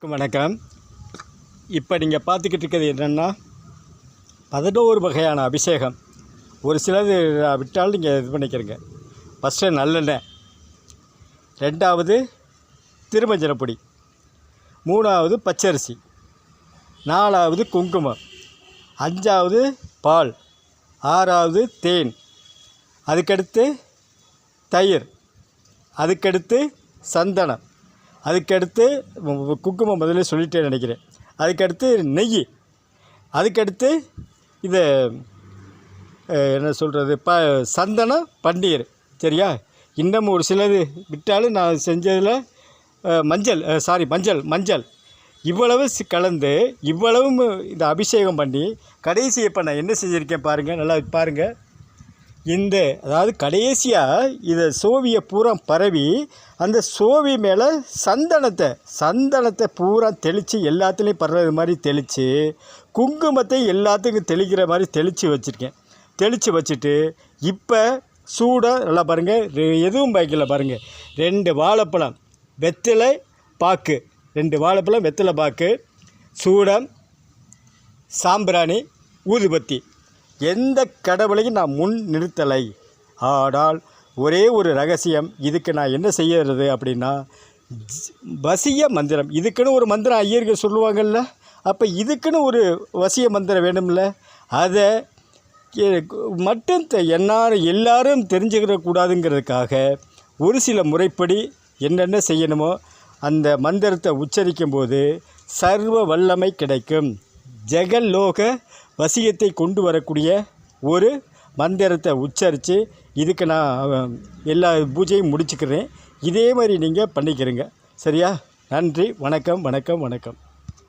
வணக்கம், வணக்கம். இப்போ நீங்கள் பார்த்துக்கிட்டு இருக்கிறது என்னென்னா பதினோரு வகையான அபிஷேகம். ஒரு சிலது விட்டாலும் நீங்கள் இது பண்ணிக்கிறங்க. ஃபஸ்ட்டு நல்லெண்ணெய். ரெண்டாவது திருமஞ்சனப்பொடி. மூணாவது பச்சரிசி. நாலாவது குங்குமம். அஞ்சாவது பால். ஆறாவது தேன். அதுக்கடுத்து தயிர். அதுக்கடுத்து சந்தனம். அதுக்கடுத்து குங்குமம் முதல்ல சொல்லிட்டே நினைக்கிறேன். அதுக்கடுத்து நெய். அதுக்கடுத்து இது என்ன சொல்கிறது ப சந்தனம் பன்னீர். சரியா? இன்னமும் ஒரு சிலது விட்டாலும் நான் செஞ்சதில் மஞ்சள் சாரி மஞ்சள் மஞ்சள். இவ்வளவு கலந்து இவ்வளவும் இந்த அபிஷேகம் பண்ணி கடைசி இப்போ நான் என்ன செஞ்சுருக்கேன் பாருங்கள் நல்லா பாருங்கள் இந்த அதாவது கடைசியாக இதை சோவியை பூரா பரவி அந்த சோவி மேலே சந்தனத்தை சந்தனத்தை பூரா தெளித்து எல்லாத்துலேயும் படுறது மாதிரி தெளித்து குங்குமத்தை எல்லாத்துக்கும் தெளிக்கிற மாதிரி தெளித்து வச்சுருக்கேன். தெளித்து வச்சுட்டு இப்போ சூடாக நல்லா பாருங்கள் எதுவும் பாய்க்கல பாருங்கள் ரெண்டு வாழைப்பழம் வெத்தலை பாக்கு ரெண்டு வாழைப்பழம் வெத்தலை பாக்கு சூடம் சாம்பிராணி ஊதுபத்தி. எந்த கடவுளையும் நான் முன் நிறுத்தலை. ஆனால் ஒரே ஒரு ரகசியம் இதுக்கு நான் என்ன செய்யறது அப்படின்னா வசிய மந்திரம். இதுக்குன்னு ஒரு மந்திரம் ஐயர்கள் சொல்லுவாங்கல்ல அப்போ இதுக்குன்னு ஒரு வசிய மந்திரம் வேணும்ல? அதை மட்டும் தெ- எல்லாரும் எல்லாரும் தெரிஞ்சுக்கிடக்கூடாதுங்கிறதுக்காக ஒரு சில முறைப்படி என்னென்ன செய்யணுமோ அந்த மந்திரத்தை உச்சரிக்கும்போது சர்வ வல்லமை கிடைக்கும். ஜெகல்லோக வசியத்தை கொண்டு வரக்கூடிய ஒரு மந்திரத்தை உச்சரித்து இதுக்கு நான் எல்லா பூஜையும் முடிச்சுக்கிறேன். இதே மாதிரி நீங்கள் பண்ணிக்கிறீங்க. சரியா? நன்றி வணக்கம் வணக்கம் வணக்கம்.